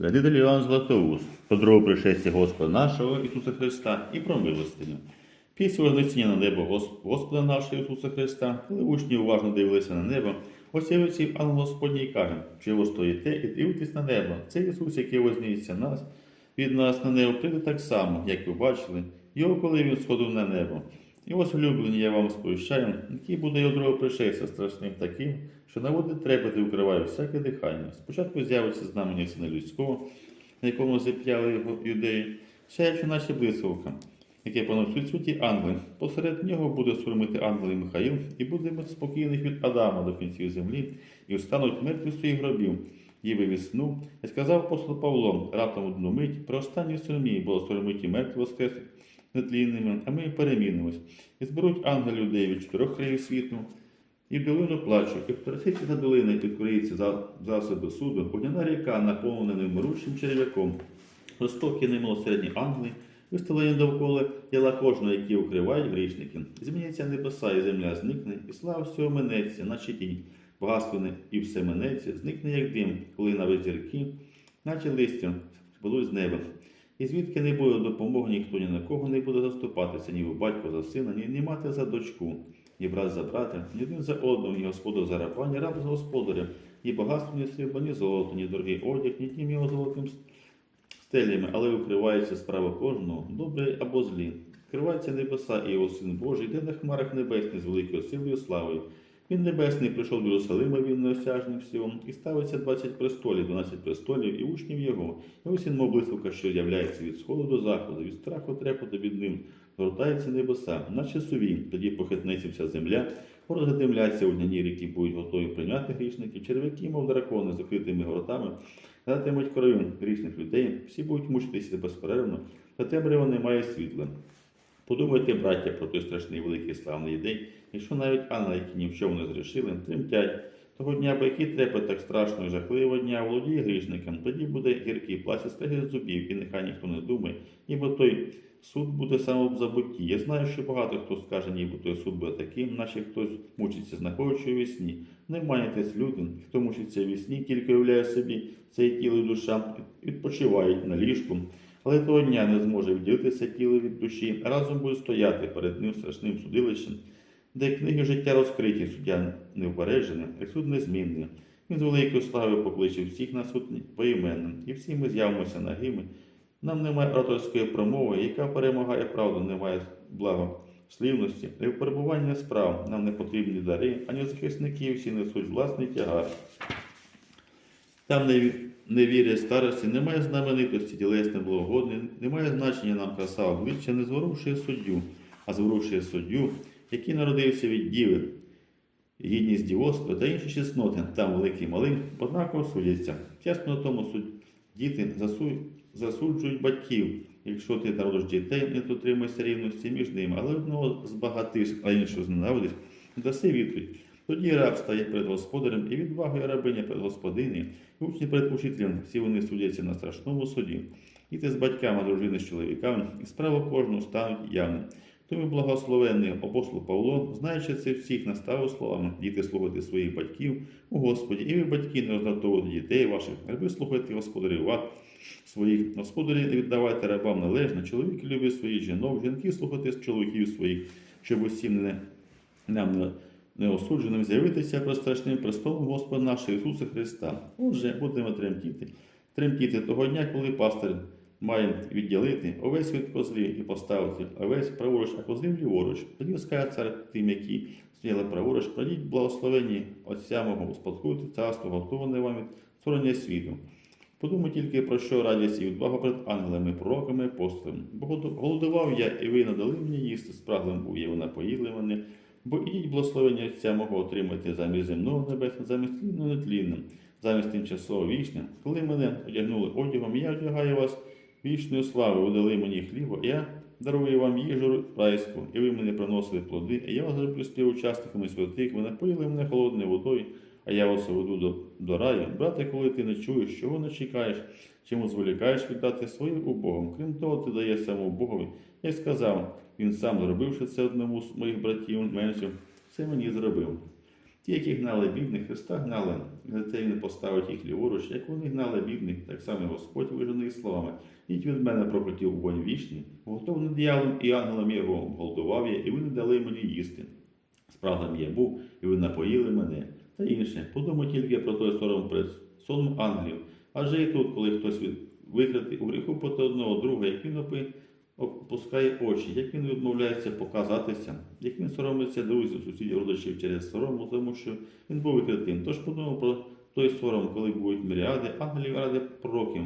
Святитель Іван Златоуст, про друге пришестя Господа нашого Ісуса Христа і про милостиню. Після вознесення на небо Господа нашого Ісуса Христа, коли учні уважно дивилися на небо, ось явився ангел Господній і каже, чи стоїте і дивитесь на небо. Це Ісус, який вознісся нас, від нас на небо, прийде так само, як ви бачили, його, коли він сходив на небо. І ось улюблені я вам сповіщаю, який буде його друге пришестя страшним таким, що наводить трепет і укриває всяке дихання. Спочатку з'явиться знамення сина людського, на якому зап'яли його юдеї, сяючи наче блискавка, яке понесуть святі ангели. Посеред нього буде сурмити ангел і Михаїл, і буде спокійних від Адама до кінців землі, і встануть мертві своїх гробів. Їви вісну, і сказав апостол Павло, раптом одну мить, про останній сурмі, бо сурмиті мертві воскреснуть нетлінними, а ми перемінимось. І зберуть ангел людей від чотирьох країв світу, і в долину плачу, і втраситься за долини, і підкоріться за засоби суду, огняна ріка, наповнена невмиручим черв'яком, жорстокі немилосердні ангели, виставлені довкола тіла кожного, які укривають грішники. Зміняться небеса, і земля зникне, і слава всього минеться, наче тінь. Багатство і все минеться, зникне як дим, коли навіть зірки, наче листя, будуть з неба. І звідки не буде допомоги, ніхто ні на кого не буде заступатися, ні батько за сина, ні, ні мати за дочку, ні брат за брата, ні один за одного, ні господар за раба, ні раб за господаря, ні багатство, ні срібла, ні золото, ні дорогий одяг, ні дім його золотим стелями, але укривається справа кожного, добре або злі. Вкриваються небеса, і його син Божий йде на хмарах небесних з великою силою славою. Він небесний прийшов до Єрусалима, він неосяжний всього, і ставиться 20 престолів, 12 престолів і учнів його. І ось він, мов блискавка, що з'являється від сходу до заходу, від страху трепоту від ним, гортаються небеса, наче суві, тоді похитнеться вся земля, гори задимляться огняні ріки, будуть готові прийняти грішників, черв'яки, мов дракони, з закритими гортами, датимуть кров'ю грішних людей, всі будуть мучитися безперервно, та темрява немає світла. Подумайте, браття, про той страшний великий славний день, якщо навіть ангели, які ні в чому не зрішили, тремтять. Того дня, бо який трепет так страшно і жахливого дня володіє грішникам, тоді буде гіркий плач і скрегіт зубів, і нехай ніхто не думає, ніби той суд буде саме в забутті. Я знаю, що багато хто скаже, ніби той суд буде таким, наче хтось мучиться, знаходячи вісні. Не маєтесь люди, хто мучиться в вісні, тільки уявляє собі це тіло і душа, відпочивають на ліжку. Але того дня не зможе відділитися тіло від душі, разом буде стояти перед ним страшним судилищем, де книги життя розкриті, суддя неупереджений, а суд незмінний. Він з великою славою покличе всіх на суд поіменно, і всі ми з'явимося нагими. Нам немає ораторської промови, яка перемагає правду, немає благослівності, і в перебуванні справ нам не потрібні дари, ані захисники всі несуть власний тягар. Там не, ві- вірять старості, немає знаменитості, тілесне благогодне, немає значення нам краса обличчя, не зворушує суддю, а зворушує суддю, який народився від діви, гідність дівоцтва та інші чесноти, там великий і малий, однаково судяться. Чесно тому діти засу... засуджують батьків. Якщо ти народиш дітей, не дотримуйся рівності між ними, але одного збагатиш, а іншого зненавидиш, даси відповідь. Тоді раб стає перед господарем і відвагою рабиня перед господині, і учні перед учителем, всі вони судяться на страшному суді. Діти з батьками, дружини з чоловіками, і справа кожного стануть явним. Тому благословенний апостол Павло, знаючи це всіх, наставив словами, діти слухайте своїх батьків у Господі, і ви, батьки, не роздратовуйте дітей ваших, раби слухайте господарів вас своїх. Господарі не віддавайте рабам належно, чоловіки любить своїх жінок, жінки слухайте чоловіків своїх, щоб усім не нам не неосудженим з'явитися про страшним престолом Господа нашого Ісуса Христа. Отже, будемо тремтіти. Тремтіти того дня, коли пастир має відділити овець від козлів і поставити овець праворуч, а козлів ліворуч. Тоді скаже цар тим, які стояли праворуч, пройдіть благословенні Отця мого, успадкуйте царство, готоване вам від створення світу. Подумай тільки про що радість і відвага перед ангелами, пророками, апостолами. Бо голодував я, і ви надали мені їсти, спраглим був я, ви напоїли мене. Бо ідіть благословення Отця мого отримати замість земного небесного, замість тлінного нетлінним, замість тимчасово вічним. Коли мене одягнули одягом, я одягаю вас вічною славою, ви дали мені хліба, я дарую вам їжу райську, і ви мене приносили плоди, і я вас зроблю співучасниками святих, ви напоїли мене холодною водою, а я вас веду до, до раю. Брате, коли ти не чуєш, чого не чекаєш, чому зволікаєш віддати своє убогом. Крім того, ти даєш самому Богові. Я сказав, він сам зробивши це одному з моїх братів меншим, це мені зробив. Ті, які гнали бідних, Христа гнали, це він поставить їх ліворуч, як вони гнали бідних, так само Господь вижене їх словами. Ідь від мене прокляті вогонь вічний, готовний дияволом і ангелам його голдував я, і ви не дали мені їсти. Справдом я був, і ви напоїли мене. Та інше, подумай тільки про той сором перед соном ангелів. Адже і тут, коли хтось від- викритий у гріху проти одного друга, як він опускає очі, як він відмовляється показатися, як він соромиться друзів, сусідів, родичів через сорому, тому що він був викритим. Тож подумав про той сором, коли будуть міріади, ангелів ради пророків,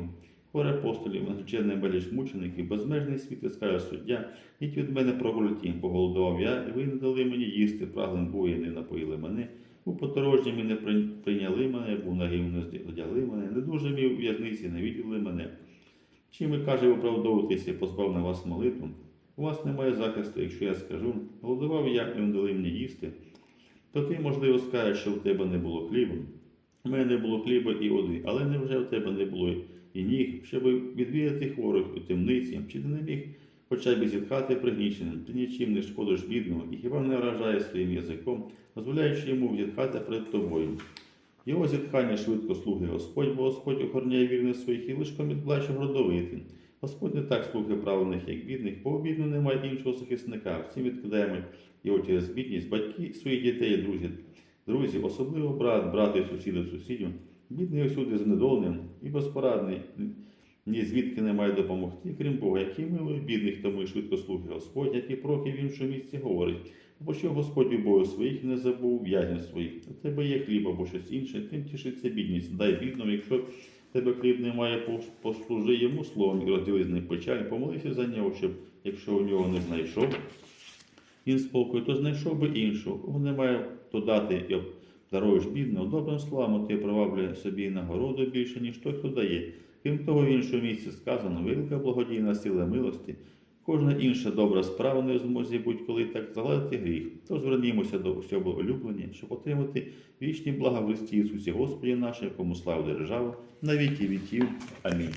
хворе апостолів, надзвичайний беліж мучеників, безмежний світ і скаже суддя, Ідь від мене прокляті, поголодував я, і ви не дали мені їсти, праглим не напоїли мене. У подорожнім і не прийняли мене, був нагим, не одягли мене, не дуже мій у в'язниці, не відділи мене. Чим ви каже виправдовуватися, позбав на вас молитву? У вас немає захисту, якщо я скажу, голодував я, і не дали мені їсти, то ти, можливо, скажеш, що в тебе не було хлібу. У мене не було хліба і води, але невже в тебе не було і ніг, щоб відвідати хворих у темниці, чи ти не міг хоча б зітхати пригніченим, ти нічим не шкодиш бідному і хіба не вражає своїм язиком, дозволяючи йому зітхати перед тобою. Його зітхання швидко слухає Господь, бо Господь охороняє вірних своїх і лишком відплаче гордовитим. Господь не так слухає правильних, як бідних, бо у немає іншого захисника. Всі відкидаємо його через бідність, батьки своїх дітей, і друзі, друзі, особливо брат, брати, сусіди, сусідів. Бідний усюди знедоленим і безпорадний, ні звідки не має допомогти, крім Бога, який милує бідних, тому і швидко слухає Господь, який проки в іншому місці говорить. Бо що Господь любові своїх не забув в'язнів своїх. У тебе є хліб або щось інше, тим тішиться бідність. Дай бідному, якщо тебе хліб немає, пос- послужи йому словом і розділи з ним печаль, помолися за нього, щоб якщо у нього не знайшов, він спокій, то знайшов би іншого. Кого немає, то дати і даруєш бідного. Добрим словом ти приваблює собі нагороду більше, ніж той, хто дає. Крім того, в іншому місці сказано, велика благодійна сила милості. Кожна інша добра справа не змозі будь-коли так загладити гріх. Тож звернімося до всього улюблення, щоб отримати вічні блага в Христі Ісусі Господі нашому, якому слава держава на віки віків. Амінь.